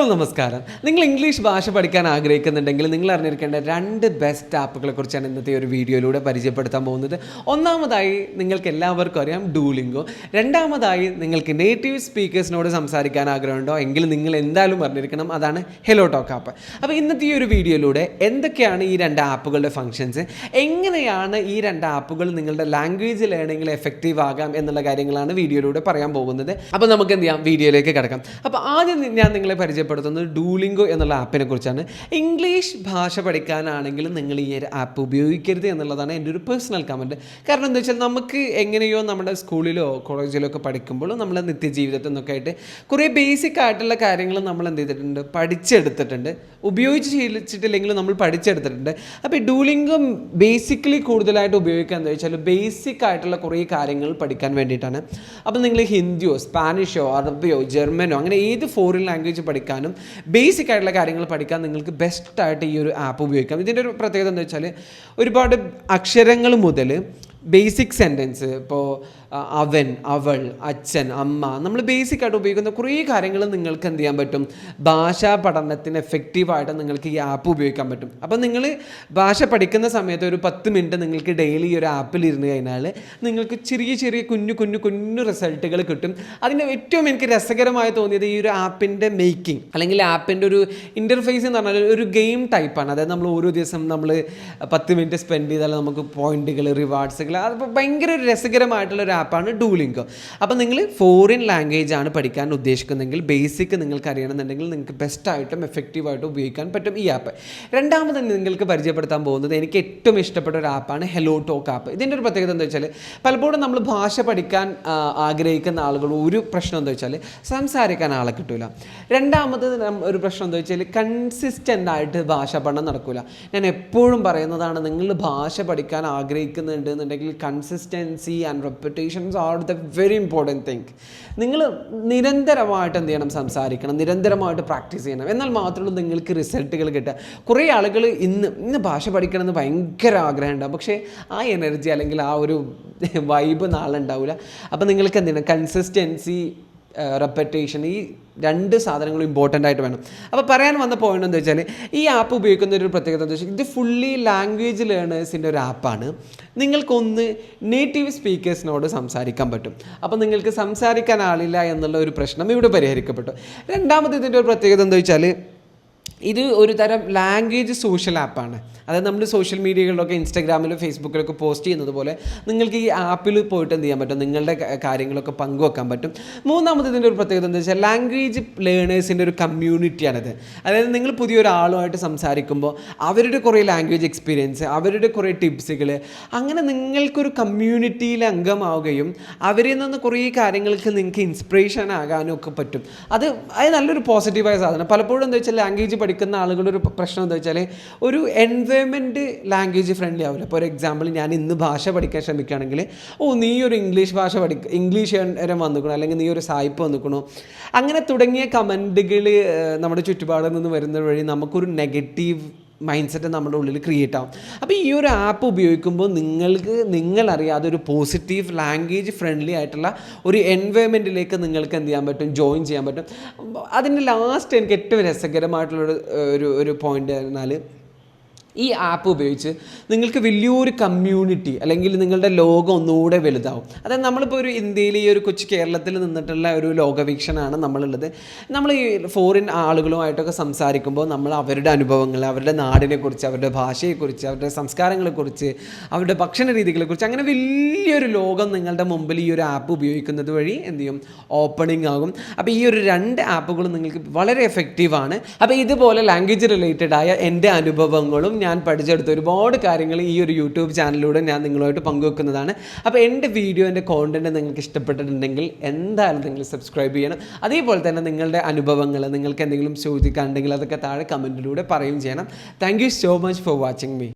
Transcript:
Hello നമസ്കാരം. നിങ്ങൾ English ഭാഷ പഠിക്കാൻ ആഗ്രഹിക്കുന്നുണ്ടെങ്കിൽ നിങ്ങൾ അറിഞ്ഞിരിക്കേണ്ട രണ്ട് ബെസ്റ്റ് ആപ്പുകളെ കുറിച്ചാണ് ഇന്നത്തെ ഒരു വീഡിയോയിലൂടെ പരിചയപ്പെടുത്താൻ പോകുന്നത്. ഒന്നാമതായി നിങ്ങൾക്ക് എല്ലാവർക്കും അറിയാം ഡൂലിംഗോ രണ്ടാമതായി നിങ്ങൾക്ക് നേറ്റീവ് സ്പീക്കേഴ്സിനോട് സംസാരിക്കാൻ ആഗ്രഹമുണ്ടോ? എങ്കിൽ നിങ്ങൾ എന്തായാലും അറിഞ്ഞിരിക്കണം. അതാണ് ഹെലോ ടോക്ക് ആപ്പ് അപ്പോൾ ഇന്നത്തെ ഈ ഒരു വീഡിയോയിലൂടെ എന്തൊക്കെയാണ് ഈ രണ്ട് ആപ്പുകളുടെ ഫങ്ഷൻസ് എങ്ങനെയാണ് ഈ രണ്ട് ആപ്പുകൾ നിങ്ങളുടെ ലാംഗ്വേജ് ലേണിംഗിൽ എഫക്റ്റീവ് ആകാം എന്നുള്ള കാര്യങ്ങളാണ് വീഡിയോയിലൂടെ പറയാൻ പോകുന്നത്. അപ്പോൾ നമുക്ക് എന്ത് ചെയ്യാം? വീഡിയോയിലേക്ക് കിടക്കാം. അപ്പോൾ ആദ്യം ഞാൻ നിങ്ങളെ പരിചയപ്പെടുത്തുന്നത് ഡൂലിംഗോ എന്നുള്ള ആപ്പിനെ കുറിച്ചാണ്. ഇംഗ്ലീഷ് ഭാഷ പഠിക്കാനാണെങ്കിൽ നിങ്ങൾ ഈ ഒരു ആപ്പ് ഉപയോഗിക്കരുത് എന്നുള്ളതാണ് എന്റെ ഒരു പേഴ്സണൽ കമന്റ് കാരണം എന്താ വെച്ചാൽ നമുക്ക് എങ്ങനെയോ നമ്മുടെ സ്കൂളിലോ കോളേജിലോ ഒക്കെ പഠിക്കുമ്പോൾ നമ്മുടെ നിത്യജീവിതത്തിൽ നിന്നൊക്കെ ആയിട്ട് കുറേ ബേസിക് ആയിട്ടുള്ള കാര്യങ്ങൾ നമ്മൾ എന്ത് ചെയ്തിട്ടുണ്ട്? പഠിച്ചെടുത്തിട്ടുണ്ട്. ഉപയോഗിച്ച് ശീലിച്ചിട്ടില്ലെങ്കിലും നമ്മൾ പഠിച്ചെടുത്തിട്ടുണ്ട്. അപ്പോൾ ഡൂലിംഗോ ബേസിക്കലി കൂടുതലായിട്ട് ഉപയോഗിക്കുക എന്താ വെച്ചാൽ ബേസിക് ആയിട്ടുള്ള കുറേ കാര്യങ്ങൾ പഠിക്കാൻ വേണ്ടിയിട്ടാണ്. അപ്പോൾ നിങ്ങൾ ഹിന്ദിയോ സ്പാനിഷോ അറബിയോ ജർമ്മനോ അങ്ങനെ ഏത് ഫോറിൻ ലാംഗ്വേജ് പഠിക്കാനും ബേസിക് ആയിട്ടുള്ള കാര്യങ്ങൾ പഠിക്കാൻ നിങ്ങൾക്ക് ബെസ്റ്റായിട്ട് ഈ ഒരു ആപ്പ് ഉപയോഗിക്കാം. ഇതിന്റെ ഒരു പ്രത്യേകത എന്താ വെച്ചാൽ ഒരുപാട് അക്ഷരങ്ങൾ മുതൽ ബേസിക് സെന്റൻസ് ഇപ്പോൾ അവൻ അവൾ അച്ഛൻ അമ്മ നമ്മൾ ബേസിക് ആയിട്ട് ഉപയോഗിക്കുന്ന കുറേ കാര്യങ്ങൾ നിങ്ങൾക്ക് എന്ത് ചെയ്യാൻ പറ്റും? ഭാഷാ പഠനത്തിന് എഫക്റ്റീവായിട്ട് നിങ്ങൾക്ക് ഈ ആപ്പ് ഉപയോഗിക്കാൻ പറ്റും. അപ്പോൾ നിങ്ങൾ ഭാഷ പഠിക്കുന്ന സമയത്ത് ഒരു പത്ത് മിനിറ്റ് നിങ്ങൾക്ക് ഡെയിലി ഈ ഒരു ആപ്പിൽ ഇരുന്ന് കഴിഞ്ഞാൽ നിങ്ങൾക്ക് ചെറിയ ചെറിയ കുഞ്ഞു കുഞ്ഞു കുഞ്ഞു റിസൾട്ടുകൾ കിട്ടും. അതിന് ഏറ്റവും എനിക്ക് രസകരമായി തോന്നിയത് ഈ ഒരു ആപ്പിന്റെ മേക്കിംഗ് അല്ലെങ്കിൽ ആപ്പിന്റെ ഒരു ഇന്റർഫേസ് എന്ന് പറഞ്ഞാൽ ഒരു ഗെയിം ടൈപ്പാണ് അതായത് നമ്മൾ ഓരോ ദിവസം നമ്മൾ പത്ത് മിനിറ്റ് സ്പെൻഡ് ചെയ്താൽ നമുക്ക് പോയിന്റുകൾ റിവാർഡ്സുകൾ അത് ഭയങ്കര ഒരു രസകരമായിട്ടുള്ള ഒരു ആപ്പാണ് ഡൂലിംഗോ അപ്പോൾ നിങ്ങൾ ഫോറിൻ ലാംഗ്വേജ് ആണ് പഠിക്കാൻ ഉദ്ദേശിക്കുന്നതെങ്കിൽ ബേസിക് നിങ്ങൾക്ക് അറിയണമെന്നുണ്ടെങ്കിൽ നിങ്ങൾക്ക് ബെസ്റ്റായിട്ടും എഫക്റ്റീവായിട്ടും ഉപയോഗിക്കാൻ പറ്റും ഈ ആപ്പ് രണ്ടാമത് നിങ്ങൾക്ക് പരിചയപ്പെടുത്താൻ പോകുന്നത് എനിക്ക് ഏറ്റവും ഇഷ്ടപ്പെട്ട ഒരു ആപ്പാണ് ഹെലോ ടോക്ക് ആപ്പ് ഇതിന്റെ ഒരു പ്രത്യേകത എന്താ വെച്ചാൽ പലപ്പോഴും നമ്മൾ ഭാഷ പഠിക്കാൻ ആഗ്രഹിക്കുന്ന ആളുകൾ ഒരു പ്രശ്നം എന്താ വെച്ചാൽ സംസാരിക്കാൻ ആളെ കിട്ടില്ല രണ്ടാമത് ഒരു പ്രശ്നം എന്താ വെച്ചാൽ കൺസിസ്റ്റന്റ് ആയിട്ട് ഭാഷ പഠനം നടക്കില്ല ഞാൻ എപ്പോഴും പറയുന്നതാണ് നിങ്ങൾ ഭാഷ പഠിക്കാൻ ആഗ്രഹിക്കുന്നുണ്ട് എന്നുണ്ടെങ്കിൽ consistency and reputations are the very important thing നിങ്ങൾ നിരന്തരമായിട്ട് എന്ത് ചെയ്യണം? സംസാരിക്കണം. നിരന്തരമായിട്ട് പ്രാക്ടീസ് ചെയ്യണം. എന്നാൽ മാത്രമേ നിങ്ങൾക്ക് റിസൾട്ടുകൾ കിട്ടുക. കുറേ ആളുകൾ ഇന്ന് ഇന്ന് ഭാഷ പഠിക്കണമെന്ന് ഭയങ്കര ആഗ്രഹം ഉണ്ടാവും. പക്ഷേ ആ എനർജി അല്ലെങ്കിൽ ആ ഒരു വൈബ് നാളെ ഉണ്ടാവില്ല അപ്പോൾ നിങ്ങൾക്ക് എന്ത് ചെയ്യണം? കൺസിസ്റ്റൻസി റെപ്പറ്റേഷൻ ഈ രണ്ട് സാധനങ്ങളും ഇമ്പോർട്ടന്റ് ആയിട്ട് വേണം. അപ്പോൾ പറയാൻ വന്ന പോയിന്റ് എന്താ വെച്ചാൽ ഈ ആപ്പ് ഉപയോഗിക്കുന്ന ഒരു പ്രത്യേകത എന്താ വെച്ചാൽ ഇത് ഫുള്ളി ലാംഗ്വേജ് ലേണേഴ്സിന്റെ ഒരു ആപ്പാണ് നിങ്ങൾക്കൊന്ന് നേറ്റീവ് സ്പീക്കേഴ്സിനോട് സംസാരിക്കാൻ പറ്റും. അപ്പോൾ നിങ്ങൾക്ക് സംസാരിക്കാൻ ആളില്ല എന്നുള്ള ഒരു പ്രശ്നം ഇവിടെ പരിഹരിക്കപ്പെട്ടു. രണ്ടാമത് ഇതിന്റെ ഒരു പ്രത്യേകത എന്താ വെച്ചാൽ ഇത് ഒരു തരം ലാംഗ്വേജ് സോഷ്യൽ ആപ്പാണ് അതായത് നമ്മൾ സോഷ്യൽ മീഡിയകളിലൊക്കെ ഇൻസ്റ്റാഗ്രാമിലും ഫേസ്ബുക്കിലൊക്കെ പോസ്റ്റ് ചെയ്യുന്നത് പോലെ നിങ്ങൾക്ക് ഈ ആപ്പിൽ പോയിട്ട് എന്ത് ചെയ്യാൻ പറ്റും? നിങ്ങളുടെ കാര്യങ്ങളൊക്കെ പങ്കുവെക്കാൻ പറ്റും. മൂന്നാമത് ഇതിന്റെ ഒരു പ്രത്യേകത എന്താ വെച്ചാൽ ലാംഗ്വേജ് ലേണേഴ്സിന്റെ ഒരു കമ്മ്യൂണിറ്റിയാണിത് അതായത് നിങ്ങൾ പുതിയൊരാളുമായിട്ട് സംസാരിക്കുമ്പോൾ അവരുടെ കുറേ ലാംഗ്വേജ് എക്സ്പീരിയൻസ് അവരുടെ കുറേ ടിപ്സുകൾ അങ്ങനെ നിങ്ങൾക്കൊരു കമ്മ്യൂണിറ്റിയിൽ അംഗമാവുകയും അവരിൽ നിന്ന് കുറേ കാര്യങ്ങൾക്ക് നിങ്ങൾക്ക് ഇൻസ്പിറേഷൻ ആകാനും ഒക്കെ പറ്റും. അത് അത് നല്ലൊരു പോസിറ്റീവായ സാധനം. പലപ്പോഴും എന്താ വെച്ചാൽ ലാംഗ്വേജ് പഠിക്കുന്ന ആളുകളുടെ ഒരു പ്രശ്നം എന്താ വെച്ചാൽ ഒരു എൻവയോൺമെന്റ് ലാംഗ്വേജ് ഫ്രണ്ട്ലി ആവില്ല. ഫോർ എക്സാമ്പിൾ ഞാൻ ഇന്ന് ഭാഷ പഠിക്കാൻ ശ്രമിക്കുകയാണെങ്കിൽ ഓ നീ ഒരു ഇംഗ്ലീഷ് ഭാഷ പഠിക്ക ഇംഗ്ലീഷ് വരെ വന്നിക്കണോ അല്ലെങ്കിൽ നീ ഒരു സായിപ്പ് വന്നിക്കണോ. അങ്ങനെ തുടങ്ങിയ കമന്റുകൾ നമ്മുടെ ചുറ്റുപാടിൽ നിന്ന് വരുന്ന വഴി നമുക്കൊരു നെഗറ്റീവ് മൈൻഡ് സെറ്റ് നമ്മുടെ ഉള്ളിൽ ക്രിയേറ്റ് ആവും. അപ്പോൾ ഈ ഒരു ആപ്പ് ഉപയോഗിക്കുമ്പോൾ നിങ്ങൾക്ക് നിങ്ങളറിയാതെ ഒരു പോസിറ്റീവ് ലാംഗ്വേജ് ഫ്രണ്ട്ലി ആയിട്ടുള്ള ഒരു എൻവയോൺമെന്റിലേക്ക് നിങ്ങൾക്ക് എന്ത് ചെയ്യാൻ പറ്റും? ജോയിൻ ചെയ്യാൻ പറ്റും. അതിന്റെ ലാസ്റ്റ് എനിക്ക് ഏറ്റവും രസകരമായിട്ടുള്ളൊരു ഒരു ഒരു പോയിന്റ് എന്നാൽ ഈ ആപ്പ് ഉപയോഗിച്ച് നിങ്ങൾക്ക് വലിയൊരു കമ്മ്യൂണിറ്റി അല്ലെങ്കിൽ നിങ്ങളുടെ ലോകം ഒന്നുകൂടെ വലുതാവും. അതായത് നമ്മളിപ്പോൾ ഒരു ഇന്ത്യയിൽ ഈ ഒരു കൊച്ചു കേരളത്തിൽ നിന്നിട്ടുള്ള ഒരു ലോകവീക്ഷണമാണ് നമ്മളുള്ളത്. നമ്മൾ ഈ ഫോറിൻ ആളുകളുമായിട്ടൊക്കെ സംസാരിക്കുമ്പോൾ നമ്മൾ അവരുടെ അനുഭവങ്ങൾ അവരുടെ നാടിനെക്കുറിച്ച് അവരുടെ ഭാഷയെക്കുറിച്ച് അവരുടെ സംസ്കാരങ്ങളെക്കുറിച്ച് അവരുടെ ഭക്ഷണ രീതികളെക്കുറിച്ച് അങ്ങനെ വലിയൊരു ലോകം നിങ്ങളുടെ മുമ്പിൽ ഈ ഒരു ആപ്പ് ഉപയോഗിക്കുന്നത് വഴി എന്ത് ചെയ്യും? ഓപ്പണിംഗ് ആകും. അപ്പോൾ ഈ ഒരു രണ്ട് ആപ്പുകളും നിങ്ങൾക്ക് വളരെ എഫക്റ്റീവാണ് അപ്പോൾ ഇതുപോലെ ലാംഗ്വേജ് റിലേറ്റഡ് ആയ എന്റെ അനുഭവങ്ങളും ഞാൻ പഠിച്ചെടുത്ത ഒരുപാട് കാര്യങ്ങൾ ഈ ഒരു യൂട്യൂബ് ചാനലിലൂടെ ഞാൻ നിങ്ങളുമായിട്ട് പങ്കുവെക്കുന്നതാണ്. അപ്പോൾ എന്റെ വീഡിയോ എന്റെ കോണ്ടന്റ് നിങ്ങൾക്ക് ഇഷ്ടപ്പെട്ടിട്ടുണ്ടെങ്കിൽ എന്തായാലും നിങ്ങൾ സബ്സ്ക്രൈബ് ചെയ്യണം. അതേപോലെ തന്നെ നിങ്ങളുടെ അനുഭവങ്ങൾ നിങ്ങൾക്ക് എന്തെങ്കിലും ചോദിക്കാനുണ്ടെങ്കിൽ അതൊക്കെ താഴെ കമന്റിലൂടെ പറയുകയും ചെയ്യണം. Thank so much for watching me